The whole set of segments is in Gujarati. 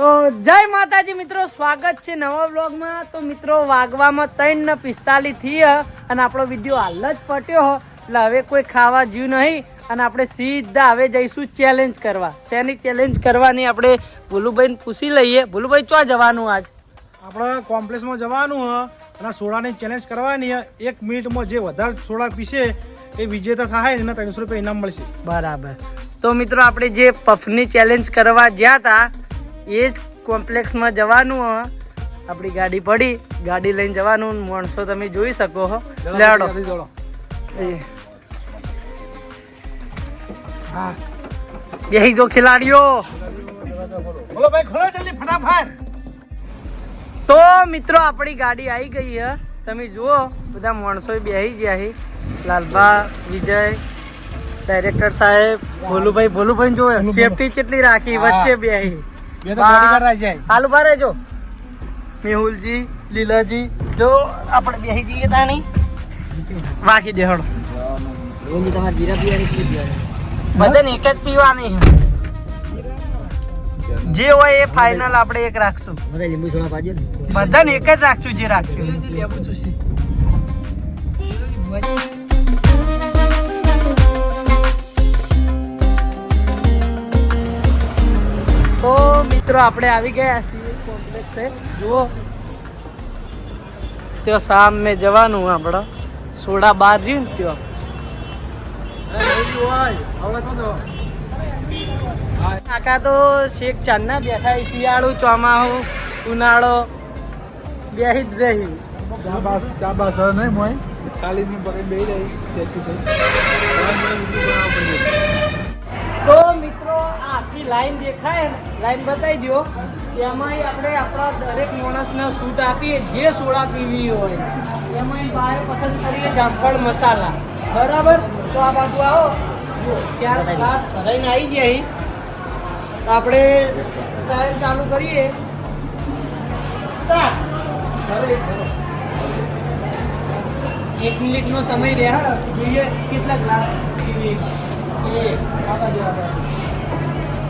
તો જય માતાજી મિત્રો સ્વાગત છે નવા બ્લોગમાં તો મિત્રો વાગવામાં ત્રણ ને પિસ્તાલીસ થઈ અને આપણો વીડિયો હાલ જ પટ્યો હ. એટલે હવે કોઈ ખાવા જ્યું નહીં અને આપણે સીધા હવે જઈશું ચેલેન્જ કરવા. શેની ચેલેન્જ કરવાની આપણે ભોલુભાઈને પૂછી લઈએ. ભોલુભાઈ ચો જવાનું આજ? આપણે કોમ્પ્લેક્સમાં જવાનું હ અને સોડાની ચેલેન્જ કરવાની એક મિનિટમાં જે વધારે સોડા પીશે એ વિજેતા થાય એને ત્રણસો રૂપિયા ઇનામ મળશે. બરાબર. તો મિત્રો આપણે જે પફની ચેલેન્જ કરવા જ્યાં હતા એ જ કોમ્પ્લેક્સમાં જવાનું આપણી ગાડી પડી ગાડી લઈને જવાનું માણસો તમે જોઈ શકો હો. લેડો. બેહી જો ખેલાડીઓ. બોલો ભાઈ ખોલો જલ્દી ફટાફટ. તો મિત્રો આપણી ગાડી આવી ગઈ હે. તમે જુઓ બધા માણસો બેહી ગયા છે. લાલભા વિજય ડાયરેક્ટર સાહેબ ભોલુભાઈ ભોલુભાઈ. જો સેફટી કેટલી રાખી વચ્ચે બેહી. બે તો બોડીગાર્ડ આવી જાય હાલ ઊભા રહેજો. મેહુલજી, લીલાજી, જો આપણે બેહી જઈએ તાણી. વાકી દે હળો. બધાને એક જ પીવાની જે હોય એ ફાઇનલ આપણે એક રાખશું. બધાને એક જ રાખશું જે રાખશું. તો મિત્રો આપણે આવી ગયા છીએ કોમ્પ્લેક્સ છે જુઓ. ત્યાં સામે જવાનું આપણે સોડા બાર રહ્યું ને ત્યાં. કાકા તો શેક ચાંદના બેઠા શિયાળો ચોમાસું ઉનાળો. બેહી જ રહી. ચાબાસ ચાબાસ હવે નહીં મોય. ખાલી ની પકડી બેહી રહી. તો મિત્રો, આખી લાઈન દેખાય લાઈન બતાવી દો એમાંય આપણે આપણા દરેક માણસને સૂટ આપીએ જે સોડા પીવી હોય. એમાંય બહાર પસંદ કરીએ જામફળ મસાલા. બરાબર? તો આ બાજુ આવો. ચાર ગ્લાસ આવી જાય અહીં. આપણે ટાયર ચાલુ કરીએ. એક મિનિટનો સમય રહ્યા. જોઈએ કેટલા ગ્લાસ પીવી. આ બાજુ.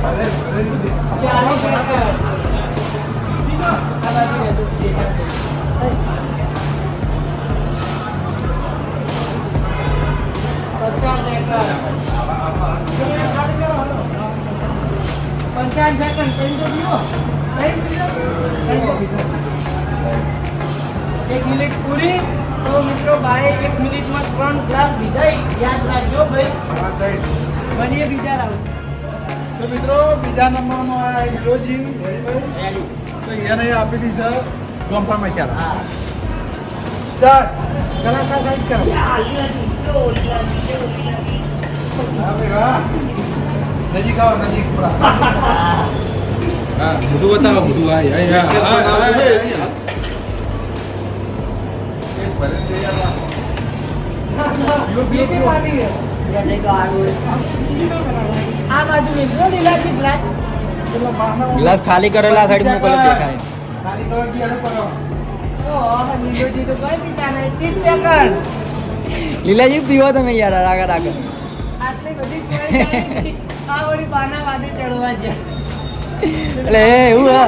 પીવો બધું કોઈ આયા હી આપ જોજો ભૂલતા નહીં જલ્દી પા ત્રીસ સેકન્ડ આ જો પાંચમી ક્લાસે આવી હતી જલ્દી જલ્દી પા ચોત્રીસ સેકન્ડ ચાલીસ સેકન્ડ આ બાજુ રહેજો. પચાસ સેકન્ડ પંચાવન સેકન્ડ કઈ તો પીવો કઈ પીવો? કઈ તો પીવો. એક મિનિટ પૂરી તો મિત્રો ભાઈ એક મિનિટમાં ત્રણ ગ્લાસ પીધાઈ યાદ રાખજો ભાઈ બનીએ બીજા રાઉન્ડ તો મિત્રો બીજા નંબરનો આ હિરોજી હરિભાઈ તો એને આપેલી છે ડોમ્પર મસાલા સ્ટાર્ટ ગળા સાઈડ કરો નજીક આવો નજીક થોડા હા બધું બતાવો બધું આ આ બાજુ મિત્રો લીલાજી ગ્લાસ ગ્લાસ ખાલી કરેલા સાઈડ મૂકેલો દેખાય ખાલી કરો ગયા કરો ઓહ લીલોજી તો કઈ પીતા નહીં ત્રીસ સેકન્ડ લીલાજી પીવો તમે યાર આગળ આગળ આટલી બધી ચોઈસ આવી હતી. આ વળી બાના વાદે ચડવા ગયા એટલે એ એવું હા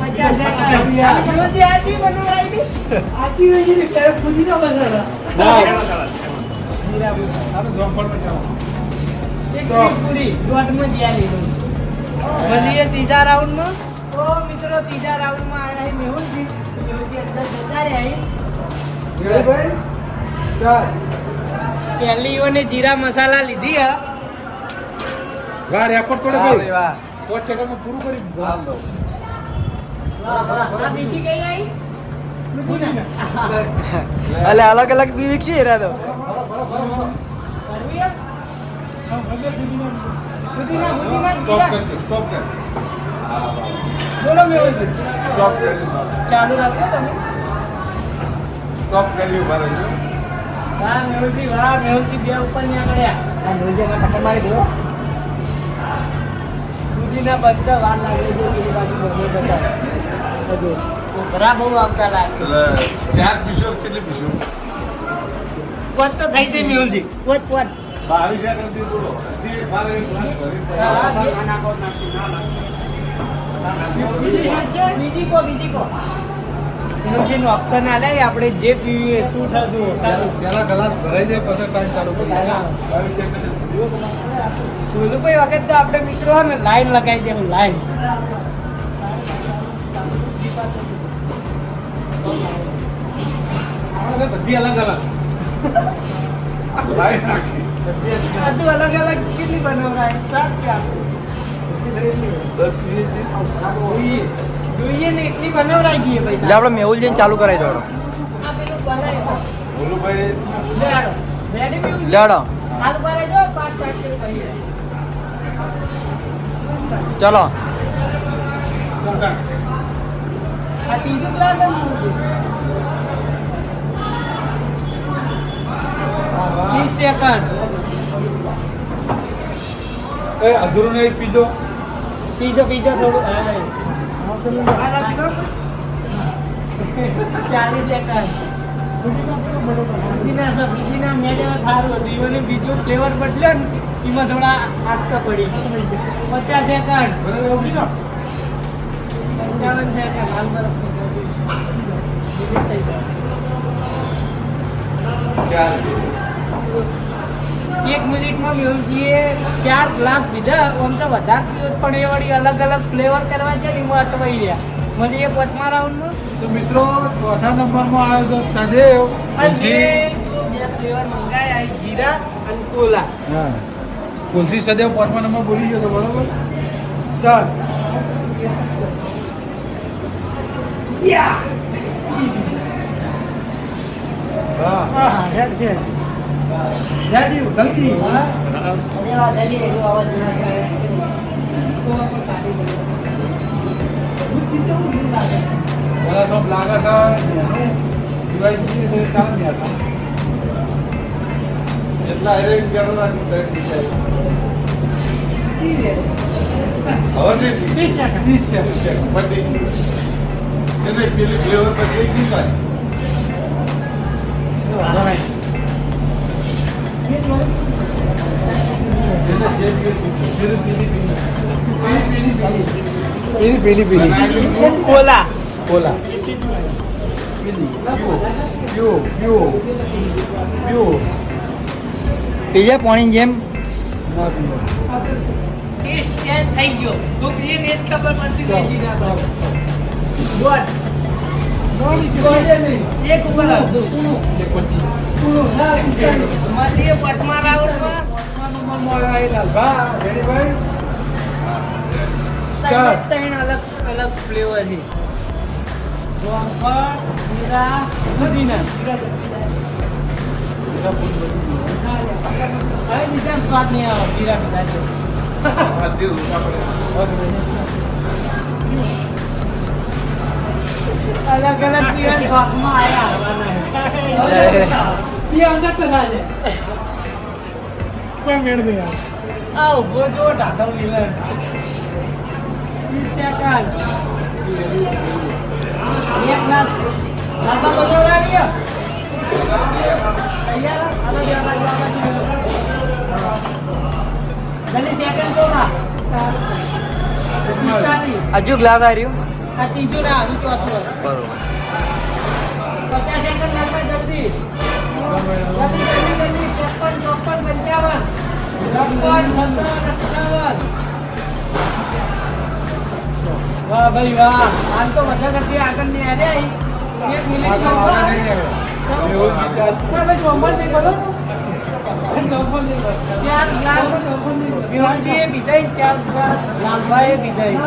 પચાસ સેકન્ડ રાઉન્ડ? આ તો મળીએ ત્રીજા રાઉન્ડમાં માં મિત્રો ત્રીજા આવ્યા મેહુલજી. મેહુલજી અંદર જતા રહ્યા પહેલી જીરા મસાલા લીધી હ. વાહ રેકોર્ડ તોડે ભાઈ. વાહ પૂરું કરી આ એટલે અલગ અલગ બી વિકસી રહ્યા તો. ચાલુ રાખો તમે સ્ટોપ બે ઉપરની આગળ્યા ટક્કર મારી દો બધા વાર લાગે છે બધું. ઘરા બહુ આવતા લાગે ચાર કેટલી પોત તો થઈ જાય મેહુલજી. પોત પોત. બાવીસ બીજી કો બીજી કો. નું ઓપ્શન આલે આપણે જે પીવીએ શું થતું પેલા કલાક ભરાઈ જાય પછી ટાઈમ ચાલુ કરી કોઈ વખત તો આપણે મિત્રો હે ને લાઈન લગાવી દેવું લાઈન. બધી અલગ અલગ. બધું અલગ અલગ કેટલી બનાવરાય? સાત કે આઠ? દસ સીએજી જોઈએ. ને એટલી બનાવરાઈ દઈએ ભાઈ એટલે આપણે મેહુલ જઈને ચાલુ કરાવી દો? લેડો. ચલો. આ ત્રીજું ગ્લાસ સેકન્ડ એ અધૂરું નહીં પીધો. પીજો પીજો થોડું. ચાલીસ સેકન્ડ બીજું ફ્લેવર બદલ્યો ને એમાં થોડા આસ્તા પડી. પચાસ સેકન્ડ પંચાવન સેકન્ડ હાલ બરફ ચાર એક મિનિટમાં મેહુલજીએ ચાર ગ્લાસ પીધા આમ તો વધારે પીવો પણ એ વળી અલગ અલગ ફ્લેવર કરવા છે ને એમાં અટવાઈ રહ્યા. મને એ પાંચમા રાઉન્ડનું તો મિત્રો ચોથા નંબરમાં આવ્યો છે સદેવ બે ફ્લેવર મંગાયા જીરા અને કોલા. હા. તુલસી સદેવ પાંચમા નંબર બોલી ગયો તો બરોબર? ચાલ. હા. હા હેડ છે. જલ્દી જલ્દી પેલા તો લાગે છે દિવાળી દીધી તો ચાલે ને યાર. એટલા અરેન્જ કરો ના હું ત્રણ પીસા હવે પેલી ફ્લેવર પછી પેલી પીલી પીલી. કોલા કોલા બીજા પાણી જેમ થઈ ગયો ખબર પડતી એક ઉપર મળીએ પાંચમા રાઉન્ડમાં. ત્રણ અલગ અલગ ફ્લેવર છે. જોંફળ જીરા હવે બીજા સ્વાદ નહીં આવે જીરા. પીધા છે આ તે રૂપિયા અંદર અલગ અલગ જાય. સ્વાદમાં આયા નહીં આ ઊભો જો ટાટા મિલન ત્રીસ એક ગ્લાસ. ઢાઢો બોલો લાગ્યો તૈયાર? આ. જલ્દી સેકન્ડ તો પિસ્તાલીસ. હજુ ગ્લાસ રહ્યું આ ત્રીજું ના હજુ ચોથું. હોય. બરોબર. પચાસ સેકન્ડ નાખો જલ્દી. જલ્દી જલ્દી જલ્દી. ચોપન ચોપન પંચાવન. છપ્પન સત્તાવન અઠ્ઠાવન વાહ ભાઈ વાહ. આમ તો મજા કરતી આગળની આરે આવી એક મિનિટ વાંધો નહીં આવે. એવું વિચાર. ચાર ગ્લાસ વિહોણજીએ પીધાઈ ચાર ગ્લાસ લાલભાઈએ પીધાઈ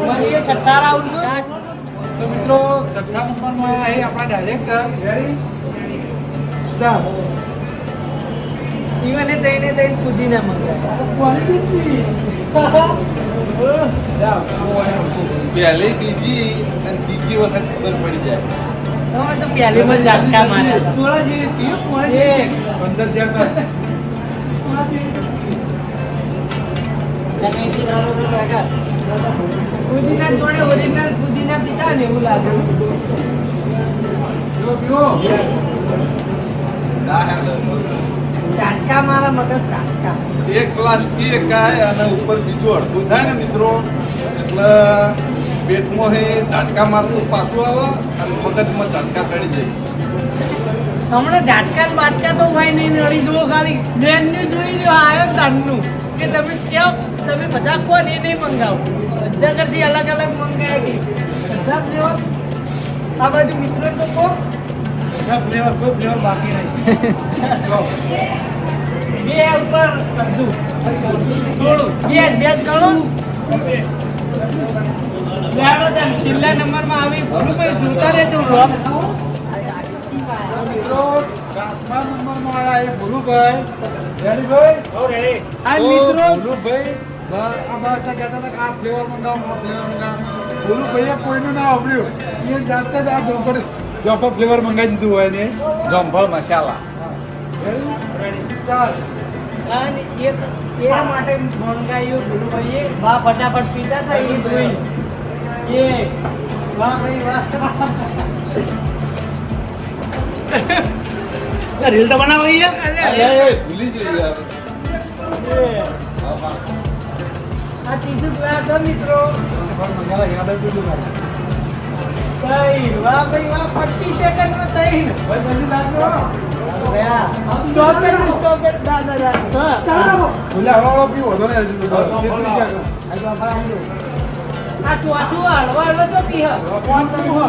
મળીએ છઠ્ઠા રાઉન્ડમાં તો મિત્રો છઠ્ઠા નંબરમાં આવ્યા આપણા ડાયરેક્ટર રેડી સ્ટાર ઈવને તઈને તઈને ફુદીના મંગાવ્યા પહેલી બીજી અને ત્રીજી વખત ખબર પડી જાય. તો પહેલીમાં ઝાટકા માર્યા. સોળા જેવી પંદર શેર ફુદીના જોડે ઓરિજિનલ ફુદીના પીતા ને એવું લાગે. જો પીવો ના હે તો ઝાટકા મારા મગજ ઝાટકા એક ગ્લાસ પીએ કાય અને ઉપર બીજું અડધું થાય ને મિત્રો. એટલે પેટમાં હે ઝાટકા મારતું પાછું આવે અને મગજમાં ચાટકા ચડી જાય. હમણાં ઝાટકા ને બાટકા તો હોય નહીં નળી જુઓ ખાલી બેન ને જોઈ રહ્યો આવ્યો તારનું કે તમે ક્યાં તમે બધા કોણ એ નહીં મંગાવો. બધા કરતી અલગ અલગ મંગાવી બધા ફ્લેવર આ બાજુ મિત્રો તો કહો. બધા ફ્લેવર કોઈ ફ્લેવર બાકી નહીં. બે ઉપર કરતું થોડું. બે બે. ગણો છેલ્લા નંબરમાં આવી. ભાઈ જોતા રહેજો રોક મિત્રો સાતમા નંબરમાં આવ્યા છે ભોલુભાઈ રેડી આ મિત્રો. ભોલુભાઈ બા- આ કહેતા હતા કે આ ફ્લેવર મંગાવો આ ફ્લેવર મંગાવો ભોલુભાઈએ કોઈનું ના સાંભળ્યું એ જાતે જ આ જોફર જોફર ફ્લેવર મંગાવી દીધું હોય ને. જંભળ મસાલા. રેડી ચાલ. અને એક એ માટે મંગાયું ભૂલુભાઈએ વાહ ફટાફટ પીતા હતા એ જોઈ. એ વાહ ભાઈ વાહ. રીલ તો બનાવી અરે, એ ભૂલી ગઈ યાર આ ત્રીજું ગ્લાસ હે મિત્રો. તઈ વાહ ભાઈ વાહ પચીસ સેકન્ડમાં તઈ ભાઈ જલ્દી તો તો. આ હળવા હળવા તો પી હ. કોણ હો?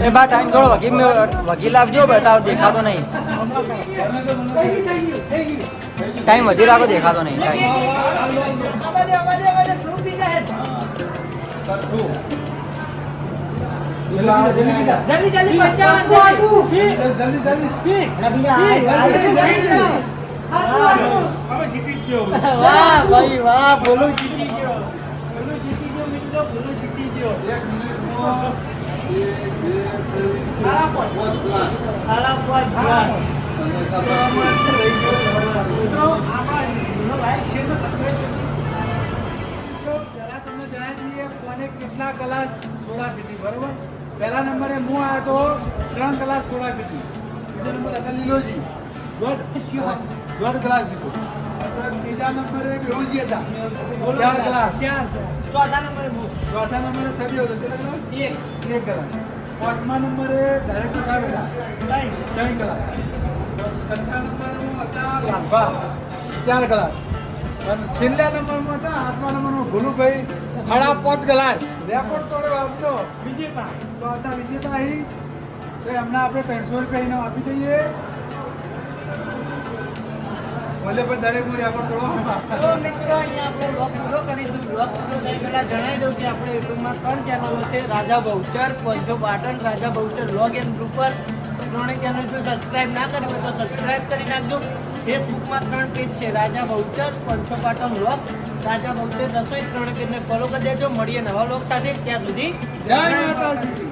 એ બા ટાઈમ થોડો મેં- વકીલ આપજો બતાવ, દેખાતો નહીં. ટાઈમ વધી રાખો દેખાતો નહીં જીતી ગયો. કેટલા કલાક સોળા પીધી બરોબર પહેલા નંબરે હું આવ્યો તો ત્રણ કલાક સોળા પીધી બીજો નંબર હતા લીલોજી દોઢ દોઢ પીધો ત્રીજા નંબરે બેહુજી હતા. ચાર ગ્લાસ ચાર. ચોથા નંબરે. ચોથા નંબરે સભ્યો હતો. કેટલા એક. એક ગ્લાસ પાંચમા નંબરે સાહેબ હતા ત્રણ. ગ્લાસ છઠ્ઠા નંબરમાં હતા લાભા ચાર ગ્લાસ અને છેલ્લા નંબરમાં હતા આઠમા નંબરમાં ભોલુભાઈ સાડા પાંચ ગ્લાસ રેકોર્ડ તોડ્યો આપતો વિજેતા. તો હતા વિજેતા અહીં તો એમને આપણે ત્રણસો રૂપિયા આપી દઈએ. ભલે પણ દરેક રેકોર્ડ તોડવા તો મિત્રો અહીંયા આપણે બ્લોગ પૂરો કરીશું. બ્લોગ પૂરો થઈ પહેલાં જણાવી દઉં કે આપણે યુટ્યુબમાં ત્રણ ચેનલો છે રાજા બહુચર પંચો પાટણ રાજા બહુચર લોગ એન્ડ ગ્રુપર ત્રણે ચેનલ જો સબસ્ક્રાઇબ ના કરી હોય તો સબસ્ક્રાઇબ કરી નાખજો. ફેસબુકમાં ત્રણ પેજ છે રાજા બહુચર પંચો પાટણ લોગ રાજા બહુચર રસોઈ ત્રણે પેજને ફોલો કરી દેજો. મળીએ નવા વ્લોગ સાથે. ત્યાં સુધી જય માતાજી.